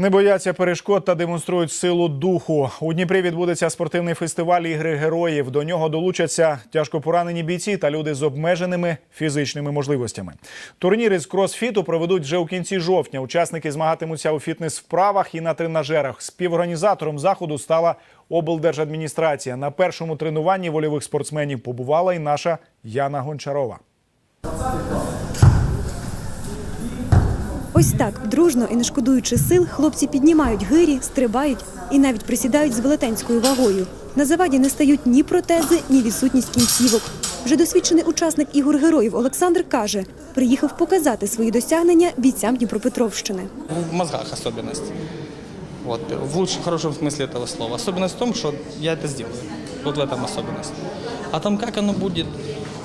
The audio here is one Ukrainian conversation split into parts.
Не бояться перешкод та демонструють силу духу. У Дніпрі відбудеться спортивний фестиваль ігри героїв. До нього долучаться тяжко поранені бійці та люди з обмеженими фізичними можливостями. Турніри з кросфіту проведуть вже у кінці жовтня. Учасники змагатимуться у фітнес-вправах і на тренажерах. Співорганізатором заходу стала облдержадміністрація. На першому тренуванні вольових спортсменів побувала і наша Яна Гончарова. Ось так, дружно і не шкодуючи сил, хлопці піднімають гирі, стрибають і навіть присідають з велетенською вагою. На заваді не стають ні протези, ні відсутність кінцівок. Вже досвідчений учасник ігор героїв Олександр каже, приїхав показати свої досягнення бійцям Дніпропетровщини. в мозгах особенность. Вот, в лучшем, хорошем смысле этого слова. Особенность в том, что я это сделаю. Вот в этом особенность. А там как оно будет,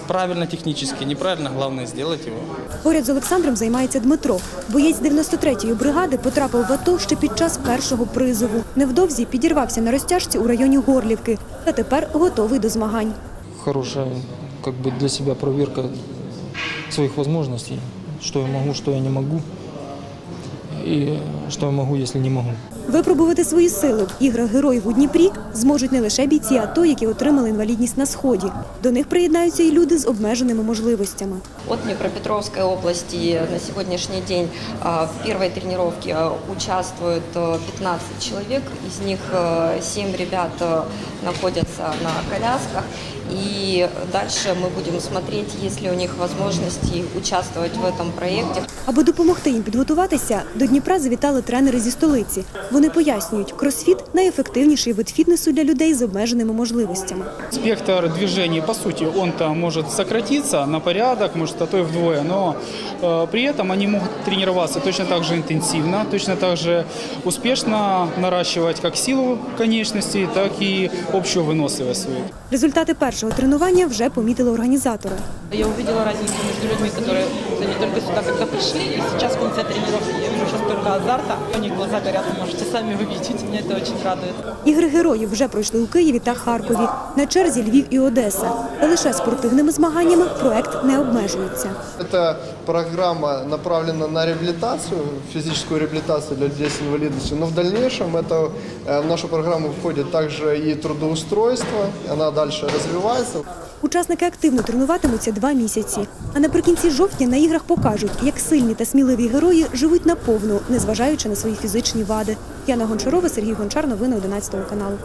правильно технически, неправильно, главное сделать его. Поряд з Олександром займається Дмитро. Боєць 93-ї бригади потрапив в АТО ще під час першого призову. Невдовзі підірвався на розтяжці у районі Горлівки, та тепер готовий до змагань. хорошая как бы для себя проверка своих возможностей, что я могу, что я не могу, и что я могу, если не могу. Випробувати свої сили в іграх героїв у Дніпрі зможуть не лише бійці АТО, які отримали інвалідність на сході. До них приєднаються і люди з обмеженими можливостями. От Днепропетровской области на сегодняшний день в а, участвует а, 15 человек, из них а, 7 ребят а, находятся на колясках. И дальше мы будем смотреть, есть ли у них возможности участвовать в этом проекте. Аби допомогти їм підготуватися, до Дніпра завітали тренери зі столиці. Вони пояснюють, кросфіт найефективніший вид фітнесу для людей з обмеженими можливостями. Спектр движений, по сути, он-то может сократиться на порядок, может, а то и вдвое, но э, при этом они могут тренироваться точно так же интенсивно, точно так же успешно наращивать как силу конечностей, так и общую выносливость свою. Результати першого тренування вже помітили організатори. Я увидела разницу между людьми, которые они только сюда когда пришли, и сейчас в конце тренировки я вижу сейчас только азарта. У них глаза горят, вы можете сами увидеть. Меня это очень радует. Ігри героїв вже пройшли у Києві та Харкові. На черзі Львів і Одеса. Та лише спортивними змаганнями проект не обмежується. Эта программа направлена на реабилитацию, физическую реабилитацию для людей с инвалидностью, но в дальнейшем это, э, в нашу программу входит также и трудоустройство, она дальше развивается. Учасники активно тренуватимуться два місяці. А наприкінці жовтня на іграх покажуть, як сильні та сміливі герої живуть наповну, незважаючи на свої фізичні вади. Яна Гончарова, Сергій Гончар, новини 11 каналу.